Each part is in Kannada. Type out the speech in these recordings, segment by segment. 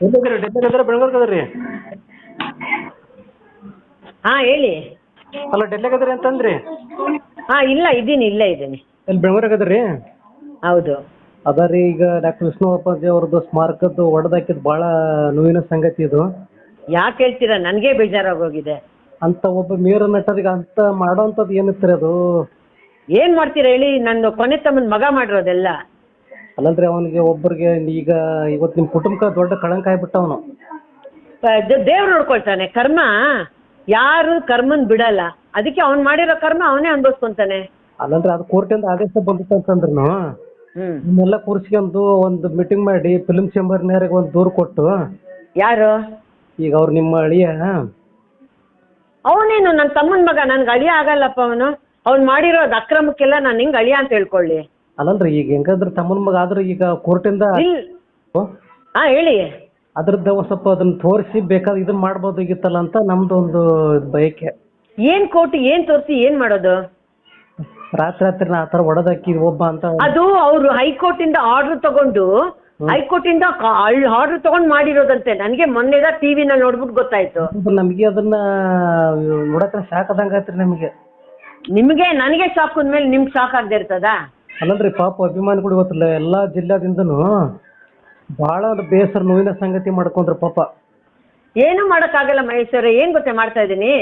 ಎಲ್ಲಿದ್ದೀರಿ ಡೆಲ್ಲಿಗೆ ಅದ್ರಿ ಹಾಂ ಹೇಳಿ. ಅಲ್ಲ ಡೆಲ್ಲಿಗೆ ಅದ್ರಿ ಅಂತಂದ್ರಿ? ಹಾ ಇಲ್ಲ ಇದ್ದೀನಿ ಇಲ್ಲೇ ಇದ್ದೀನಿ. ಇಲ್ಲಿ ಬೆಳಗಾವಿಗೆ ಅದ್ರಿ ಹೌದು. ಅದ ರೀ ಈಗ ಡಾಕ್ಟರ್ ವಿಷ್ಣು ಅಪ್ಪಾಜಿ ಅವ್ರದ್ದು ಸ್ಮಾರಕದ್ದು ಹೊಡೆದಾಕಿದ್ದು ಭಾಳ ನೋವಿನ ಸಂಗತಿ ಇದು. ಯಾಕೆ ಹೇಳ್ತೀರಾ? ನನಗೆ ಬೇಜಾರಾಗೋಗಿದೆ. ಅಂತ ಒಬ್ಬ ಮೇರ ನಟರಿಗೆ ಅಂತ ಮಾಡೋಂಥದ್ದು ಏನಿತ್ತು ರೀ ಅದು? ಏನು ಮಾಡ್ತೀರಾ ಹೇಳಿ? ನನ್ನ ಕೊನೆ ತಮ್ಮನ ಮಗ ಮಾಡಿರೋದೆಲ್ಲ. ಅಲ್ಲಂದ್ರೆ ಅವನಿಗೆ ಒಬ್ಬರಿಗೆ ಈಗ ಇವತ್ತು ನಿಮ್ ಕುಟುಂಬಕ್ಕೆ ದೊಡ್ಡ ಕಳಂಕ ಆಗ್ಬಿಟ್ಟ ಅವನು ದೇವ್ರು ನೋಡ್ಕೊಳ್ತಾನೆ ಕರ್ಮ. ಯಾರು ಕರ್ಮನ್ ಬಿಡಲ್ಲ. ಅದಕ್ಕೆ ಅವನ್ ಮಾಡಿರೋ ಕರ್ಮ ಅವನೇ ಅನ್ಭವಿಸ್ಕೊಂತಾನೆ. ಅಲ್ಲಂದ್ರೆ ಅದು ಕೋರ್ಟಿಂದ ಆದೇಶ ಬಂದಿತ್ತು ಅಂತಂದ್ರೂ ಹ್ಮ್. ನಿಮ್ಮೆಲ್ಲ ಕೂರಿಸ್ಕೊಂಡು ಒಂದು ಮೀಟಿಂಗ್ ಮಾಡಿ ಫಿಲ್ಮ್ ಚೇಂಬರ್ನವ್ರಿಗೆ ಒಂದು ದೂರು ಕೊಟ್ಟು ಯಾರು? ಈಗ ಅವ್ರು ನಿಮ್ಮ ಅಳಿಯ. ಅವನೇನು ನನ್ನ ತಮ್ಮನ ಮಗ ನನ್ಗೆ ಅಳಿಯ ಆಗಲ್ಲಪ್ಪ ಅವನು. ಅವ್ನು ಮಾಡಿರೋದು ಅಕ್ರಮಕ್ಕೆಲ್ಲ ನಾನು ಹಿಂಗೆ ಅಳಿಯ ಅಂತ ಹೇಳ್ಕೊಳ್ಳಿ. ಅಲ್ಲಲ್ರಿ ಈಗ ಹೆಂಗಾದ್ರೆ ತಮ್ಮನ ಮಗ ಆದ್ರೆ ಈಗ ಕೋರ್ಟಿಂದ ಇಂದ ಹಾಂ? ಹೇಳಿ. ಅದ್ರದ್ದ ಒಂದು ಸ್ವಲ್ಪ ಅದನ್ನ ತೋರಿಸಿ ಬೇಕಾದ ಇದನ್ನ ಮಾಡ್ಬೋದಾಗಿತ್ತಲ್ಲ ಅಂತ ನಮ್ದು ಒಂದು ಬಯಕೆ. ಏನ್ ಕೋರ್ಟ್ ಏನ್ ತೋರಿಸಿ ಏನ್ ಮಾಡೋದು? ರಾತ್ರಿ ರಾತ್ರಿ ಆ ಥರ ಹೊಡೆದಾಕಿ ಒಬ್ಬ ಅಂತ ಅದು ಅವರು ಹೈಕೋರ್ಟ್ ಇಂದ ಆರ್ಡರ್ ತಗೊಂಡು ಹೈಕೋರ್ಟ್ ಇಂದ ಆರ್ಡರ್ ತಗೊಂಡ್ ಮಾಡಿರೋದಂತೆ. ನನಗೆ ಟಿವಿ ನಲ್ಲಿ ನೋಡ್ಬಿಟ್ಟು ಗೊತ್ತಾಯ್ತು. ನಮಗೆ ಅದನ್ನ ನೋಡಕ್ಕೆ ಆಯ್ತು ನಮಗೆ. ನಿಮಗೆ ನನಗೆ ಶಾಕ್ ಮೇಲೆ ನಿಮ್ಗೆ ಶಾಕ್ ಆಗದೆ ಇರ್ತದಾ? ಅಲ್ಲಲ್ರಿ ಪಾಪ ಅಭಿಮಾನಿಗಳು ಇವತ್ತಲ್ಲ ಎಲ್ಲಾ ಜಿಲ್ಲಾದಿಂದನು ಬಹಳ ಬೇಸರ ನೋವಿನ ಸಂಗತಿ ಮಾಡ್ಕೊಂಡ್ರು ಪಾಪ. ಏನು ಮಾಡಕ್ಕಾಗಲ್ಲ ಮಹೇಶ್ವರ ಏನ್ ಗೊತ್ತೇ ಮಾಡ್ತಾ ಇದ್ದೀನಿ.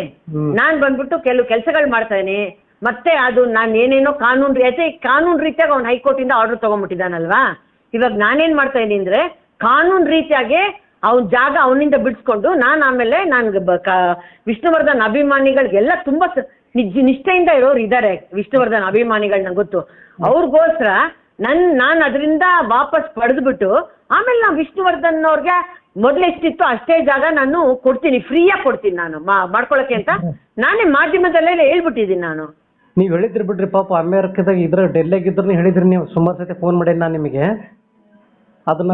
ನಾನ್ ಬಂದ್ಬಿಟ್ಟು ಕೆಲವು ಕೆಲಸಗಳು ಮಾಡ್ತಾ ಇದೀನಿ ಮತ್ತೆ ಅದು ನಾನು ಏನೇನೋ ಕಾನೂನು ಅದೇ ಕಾನೂನು ರೀತಿಯಾಗಿ ಅವ್ನು ಹೈಕೋರ್ಟ್ ಇಂದ ಆರ್ಡರ್ ತಗೊಂಡ್ಬಿಟ್ಟಿದ್ದಾನಲ್ವಾ ಇವಾಗ ನಾನೇನ್ ಮಾಡ್ತಾ ಇದ್ದೀನಿ ಅಂದ್ರೆ ಕಾನೂನ್ ರೀತಿಯಾಗಿ ಅವ್ನ ಜಾಗ ಅವನಿಂದ ಬಿಡಿಸ್ಕೊಂಡು ನಾನು ಆಮೇಲೆ ನಾನು ವಿಷ್ಣುವರ್ಧನ್ ಅಭಿಮಾನಿಗಳಿಗೆಲ್ಲ ತುಂಬಾ ನಿಜ ನಿಷ್ಠೆಯಿಂದ ಇರೋರು ಇದ್ದಾರೆ ವಿಷ್ಣುವರ್ಧನ್ ಅಭಿಮಾನಿಗಳು ನಂಗೆ ಗೊತ್ತು. ಅವ್ರಿಗೋಸ್ಕರ ನನ್ ನಾನು ಅದರಿಂದ ವಾಪಸ್ ಪಡೆದ್ಬಿಟ್ಟು ಆಮೇಲೆ ನಾವು ವಿಷ್ಣುವರ್ಧನ್ ಅವ್ರಿಗೆ ಮೊದ್ಲು ಎಷ್ಟಿತ್ತು ಅಷ್ಟೇ ಜಾಗ ನಾನು ಕೊಡ್ತೀನಿ ಫ್ರೀಯಾಗಿ ಕೊಡ್ತೀನಿ ನಾನು ಮಾಡ್ಕೊಳಕ್ಕೆ ಅಂತ ನಾನೇ ಮಾಧ್ಯಮದಲ್ಲೇ ಹೇಳ್ಬಿಟ್ಟಿದ್ದೀನಿ ನಾನು. ನೀವು ಹೇಳಿದ್ರಿ ಬಿಡ್ರಿ ಪಾಪ ಅಮೆರಿಕದಾಗ ಇದ್ರ ಡೆಲ್ಲಿಯಾಗ ಇದ್ರೂ ಹೇಳಿದ್ರಿ ನೀವು ಸುಮಾರು ಸತಿ ಫೋನ್ ಮಾಡಿ ನಾನು ನಿಮಗೆ. ಅದನ್ನ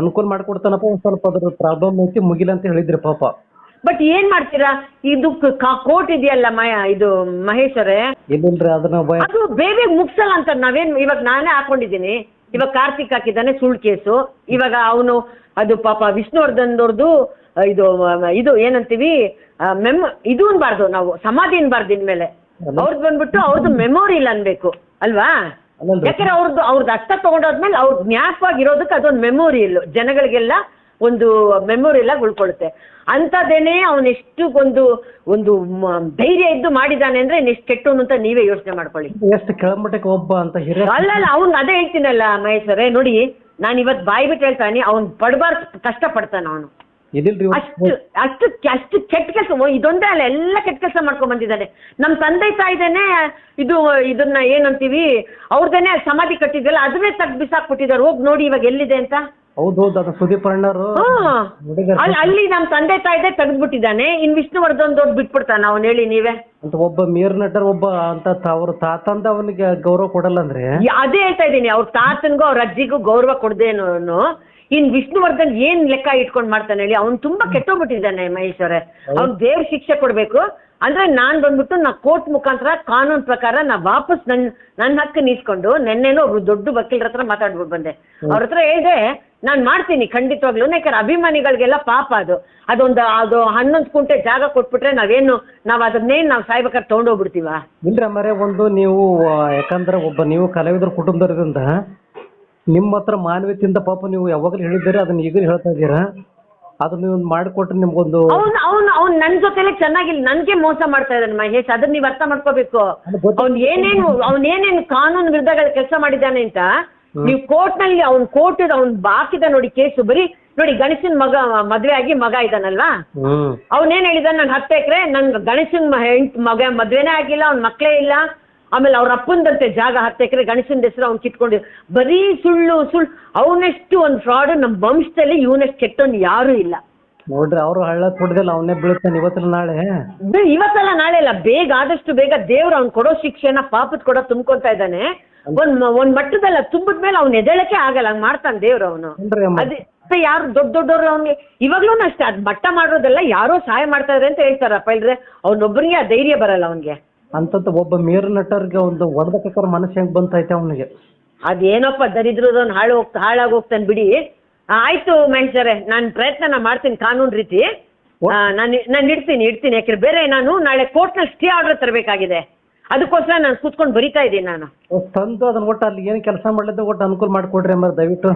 ಅನುಕೂಲ ಮಾಡ್ಕೊಡ್ತಾನಪ್ಪ ಒಂದ್ ಸ್ವಲ್ಪ ಅದ್ರ ಪ್ರಾಬ್ಲಮ್ ಐತಿ ಮುಗಿಲ ಅಂತ ಹೇಳಿದ್ರಿ ಪಾಪ. ಬಟ್ ಏನ್ ಮಾಡ್ತೀರಾ? ಇದು ಕೋರ್ಟ್ ಇದೆಯಲ್ಲ ಮಯ ಇದು ಮಹೇಶ್ವರೇ? ಇಲ್ಲಿಲ್ರಿ ಅದನ್ನ ಬ- ಅದು ಬೇಗ ಮುಗ್ಸಲ್ಲ ಅಂತ ನಾವೇನ್ ಇವಾಗ ನಾನೇ ಹಾಕೊಂಡಿದ್ದೀನಿ. ಇವಾಗ ಕಾರ್ತಿಕ್ ಹಾಕಿದ್ದಾನೆ ಸುಳ್ಳು ಕೇಸು. ಇವಾಗ ಅವನು ಅದು ಪಾಪ ವಿಷ್ಣುವರ್ಧನ್ದವ್ರದ್ದು ಇದು ಇದು ಏನಂತೀವಿ ಮೆಮ್ ಇದು ಅನ್ಬಾರ್ದು ನಾವು ಸಮಾಧಿ ಅನ್ಬಾರ್ದು ಇನ್ಮೇಲೆ. ಅವ್ರದ್ದು ಬಂದ್ಬಿಟ್ಟು ಅವ್ರದ್ದು ಮೆಮೋರಿಲ್ ಅನ್ಬೇಕು. ಅಲ್ವಾ? ಯಾಕಂದ್ರೆ ಅವ್ರದ್ದು ಅವ್ರದ್ದು ಅರ್ಥ ತಗೊಂಡಾದ್ಮೇಲೆ ಅವ್ರ ಜ್ಞಾಪವಾಗಿರೋದಕ್ಕೆ ಅದೊಂದು ಮೆಮೋರಿಯಲ್ ಜನಗಳಿಗೆಲ್ಲ ಒಂದು ಮೆಮೊರಿ ಎಲ್ಲ ಉಳ್ಕೊಳ್ಳುತ್ತೆ. ಅಂಥದ್ದೇನೆ ಅವನು ಎಷ್ಟು ಒಂದು ಒಂದು ಧೈರ್ಯ ಇದ್ದು ಮಾಡಿದಾನೆ ಅಂದ್ರೆ ಎಷ್ಟು ಕೆಟ್ಟವನು ಅಂತ ನೀವೇ ಯೋಚನೆ ಮಾಡ್ಕೊಳ್ಳಿ. ಎಷ್ಟು ಕೆಳಮಟ್ಟಕ್ಕೆ ಒಬ್ಬ ಅಂತ ಹಿರಿಯ ಅಲ್ಲ ಅವ್ನ್ ಅದೇ ಹೇಳ್ತೀನಲ್ಲ ಮಹೇಶ್ವರೇ ನೋಡಿ ನಾನು ಇವತ್ತು ಬಾಯಿ ಬಿಟ್ಟು ಹೇಳ್ತಾನೆ ಅವ್ನು ಪಡಬಾರ್ದು ಕಷ್ಟ ಪಡ್ತಾನ ಅವನು ಅಷ್ಟು ಅಷ್ಟು ಅಷ್ಟು ಕೆಟ್ಟ ಕೆಲಸ ಇದೊಂದೇ ಅಲ್ಲ ಎಲ್ಲ ಕೆಟ್ಟ ಕೆಲಸ ಮಾಡ್ಕೊಂಡ್ ಬಂದಿದ್ದಾನೆ. ನಮ್ಮ ತಂದೆ ತಾಯಿದೇನೆ ಇದು ಇದನ್ನ ಏನಂತೀವಿ ಅವ್ರದೇನೆ ಸಮಾಧಿ ಕಟ್ಟಿದ್ವಲ್ಲ ಅದನ್ನೇ ತೆಗ್ದು ಬಿಸಾಕ್ಬಿಟ್ಟಿದ್ದಾರೆ. ಹೋಗಿ ನೋಡಿ ಇವಾಗ ಎಲ್ಲಿದೆ ಅಂತ. ಹೌದು ಹೌದು ಅದು ಸುದೀಪ್ ಅಣ್ಣರು ಅಲ್ಲಿ ಅಲ್ಲಿ ನಮ್ಮ ತಂದೆ ತಾಯಿದೇ ತೆಗೆದ್ಬಿಟ್ಟಿದ್ದಾನೆ. ಇನ್ ವಿಷ್ಣುವರ್ಧನ್ ದೊಡ್ಡ ಬಿಟ್ಬಿಡ್ತಾನ ಅವ್ನ ಹೇಳಿ ನೀವೇ. ಅಂತ ಒಬ್ಬ ಮೇರ್ ನಟರ್ ಒಬ್ಬ ಅಂತ ತ- ಅವ್ರ ತಾತಂದ ಅವನಿಗೆ ಗೌರವ ಕೊಡಲ್ಲ ಅಂದ್ರೆ? ಯ- ಅದೇ ಹೇಳ್ತಾ ಇದ್ದೀನಿ ಅವ್ರ ತಾತನ್ಗೂ ಅವ್ರ ಅಜ್ಜಿಗೂ ಗೌರವ ಕೊಡ್ದೇನೋನು ಇನ್ ವಿಷ್ಣುವರ್ಧನ್ ಏನ್ ಲೆಕ್ಕ ಇಟ್ಕೊಂಡ್ ಮಾಡ್ತಾನೆ ಹೇಳಿ ಅವ್ನು ತುಂಬಾ ಕೆಟ್ಟೋಗ್ಬಿಟ್ಟಿದ್ದಾನೆ ಮಹೇಶ್ವರೇ. ಅವ್ನ್ ದೇವ್ರ ಶಿಕ್ಷೆ ಕೊಡ್ಬೇಕು. ಅಂದ್ರೆ ನಾನ್ ಬಂದ್ಬಿಟ್ಟು ನಾ ಕೋರ್ಟ್ ಮುಖಾಂತರ ಕಾನೂನ್ ಪ್ರಕಾರ ನಾ ವಾಪಸ್ ನನ್ ನನ್ನ ಹಕ್ಕು ನೀಸ್ಕೊಂಡು ನೆನ್ನೆನೋ ಒಬ್ರು ದೊಡ್ಡ ವಕೀಲರ ಹತ್ರ ಮಾತಾಡ್ಬಿಟ್ಟು ಬಂದೆ. ಅವ್ರ ಹತ್ರ ಹೇಳಿದೆ ನಾನ್ ಮಾಡ್ತೀನಿ ಖಂಡಿತವಾಗ್ಲೂ. ಯಾಕಂದ್ರೆ ಅಭಿಮಾನಿಗಳಿಗೆಲ್ಲ ಪಾಪ ಅದು. ಅದೊಂದು ಅದು ಹನ್ನೊಂದು ಕುಂಟೆ ಜಾಗ ಕೊಟ್ಬಿಟ್ರೆ ನಾವೇನು ನಾವ್ ಅದನ್ನೇನ್ ನಾವ್ ಸಾಯ್ಬೇಕಾದ್ರೆ ತೊಗೊಂಡೋಗ್ಬಿಡ್ತೀವ? ಇಲ್ರಿ ಮರೆ ಒಂದು ನೀವು ಯಾಕಂದ್ರೆ ಒಬ್ಬ ನೀವು ಕಲಾವಿದರ ಕುಟುಂಬದವರಿಂದ ನಿಮ್ಮ ಹತ್ರ ಮಾನವೀಯತೆಯಿಂದ ಪಾಪ ನೀವು ಯಾವಾಗಲೂ ಹೇಳಿದ್ದೀರಿ? ಅದನ್ನ ಈಗಲೂ ಹೇಳ್ತಾ ಇದ್ದೀರಾ? ಅದನ್ನ ನೀವು ಮಾಡಿಕೊಟ್ರೆ ನಿಮ್ಗೊಂದು ಅವ್ನು ಅವ್ನು ಅವ್ನು ನನ್ ಜೊತೆಲೆ ಚೆನ್ನಾಗಿಲ್ಲ ನನ್ಗೆ ಮೋಸ ಮಾಡ್ತಾ ಇದ್ದಾನೆ ಮಹೇಶ್. ಅದನ್ನ ನೀವು ಅರ್ಥ ಮಾಡ್ಕೋಬೇಕು. ಅವ್ನು ಅವ್ನ್ ಏನೇನು ಅವ್ನ್ ಏನೇನು ಕಾನೂನು ವಿರುದ್ಧಗಳ ಕೆಲಸ ಮಾಡಿದ್ದಾನೆ ಅಂತ ನೀವು ಕೋರ್ಟ್ನಲ್ಲಿ ಅವ್ನ್ ಕೋರ್ಟ್ ಅವ್ನ್ ಬಾಕಿದ ನೋಡಿ ಕೇಸು ಬರೀ ನೋಡಿ ಗಣೇಶನ್ ಮಗ ಮದ್ವೆ ಆಗಿ ಮಗ ಇದಾನಲ್ವಾ? ಹ್ಮ್. ಅವನೇನ್ ಹೇಳಿದ ನನ್ ಹತ್ತು ಎಕರೆ ನನ್ ಗಣೇಶನ್ ಮಗ ಮದ್ವೆನೇ ಆಗಿಲ್ಲ ಅವ್ನ ಮಕ್ಳೇ ಇಲ್ಲ. ಆಮೇಲೆ ಅವ್ರ ಅಪ್ಪಂದಂತೆ ಜಾಗ ಹತ್ತು ಎಕರೆ ಗಣೇಶನ್ ಹೆಸರು ಅವ್ನು ಕಿತ್ಕೊಂಡು ಬರೀ ಸುಳ್ಳು ಸುಳ್ಳು. ಅವನಷ್ಟು ಒಂದು ಫ್ರಾಡ್ ನಮ್ಮ ವಂಶದಲ್ಲಿ ಇವನಷ್ಟು ಕೆಟ್ಟವನು ಯಾರು ಇಲ್ಲ. ನೋಡ್ರಿ ಅವ್ರು ಹಳ್ಳ ಕೊಡ್ದಲ್ಲ ಅವನೇ ಬೀಳ್ತಾನೆ ಇವತ್ತಲ್ಲ ನಾಳೆ. ಇವತ್ತಲ್ಲ ನಾಳೆ ಇಲ್ಲ ಬೇಗ ಆದಷ್ಟು ಬೇಗ ದೇವ್ರ ಅವ್ನ್ ಕೊಡೋ ಶಿಕ್ಷೆನ ಪಾಪದ ಕೊಡೋ ತುಂಬ್ಕೊತಾ ಇದ್ದಾನೆ. ಒಂದ್ ಒಂದ್ ಮಟ್ಟದಲ್ಲ ತುಂಬಿದ ಮೇಲೆ ಅವ್ನ ಎದೇಳಕ್ಕೆ ಆಗಲ್ಲ ಹಂಗ್ ಮಾಡ್ತಾನೆ ದೇವ್ರು ಅವನು. ಅದೇ ಯಾರು ದೊಡ್ಡ ದೊಡ್ಡವ್ರು ಅವ್ನಿಗೆ ಇವಾಗ್ಲೂ ಅಷ್ಟೇ ಅದ್ ಮಟ್ಟ ಮಾಡೋದೆಲ್ಲ ಯಾರೋ ಸಹಾಯ ಮಾಡ್ತಾ ಇದಾರೆ ಅಂತ ಹೇಳ್ತಾರಪ್ಪ. ಇಲ್ದ್ರೆ ಅವ್ನೊಬ್ಬನಿಗೆ ಆ ಧೈರ್ಯ ಬರಲ್ಲ ಅವನ್ಗೆ. ಅಂತಂತ ಒಬ್ಬ ಮೇರು ನಟರ್ಗೆ ಒಂದು ಹೊಡೆದಕ್ಕಾರ ಮನಸ್ಸು ಹೆಂಗ್ ಬಂತೈತೆ ಅವನಿಗೆ. ಅದೇನಪ್ಪ ದರಿದ್ರದವ್ನು ಹಾಳು ಹೋಗ್ತಾ ಹಾಳಾಗಿ ಹೋಗ್ತಾನೆ ಬಿಡಿ. ಆಯ್ತು ಮಹೇಶರೇ ನಾನು ಪ್ರಯತ್ನ ಮಾಡ್ತೀನಿ ಕಾನೂನು ರೀತಿ. ನಾನು ನಾನು ಇಡ್ತೀನಿ ಇಡ್ತೀನಿ. ಯಾಕಂದ್ರೆ ಬೇರೆ ನಾನು ನಾಳೆ ಕೋರ್ಟ್ನಲ್ಲಿ ಸ್ಟೇ ಆರ್ಡರ್ ತರಬೇಕಾಗಿದೆ. ಅದಕ್ಕೋಸ್ಕರ ನಾನು ಕೂತ್ಕೊಂಡು ಬರಿತಾ ಇದ್ದೀನಿ ನಾನು. ತಂದು ಅದನ್ನ ಒಟ್ಟು ಅಲ್ಲಿ ಏನು ಕೆಲಸ ಮಾಡ್ಲಿದ್ದ ಒಟ್ಟು ಅನುಕೂಲ ಮಾಡಿಕೊಡ್ರಿ ಅಮ್ಮ ದಯವಿಟ್ಟು.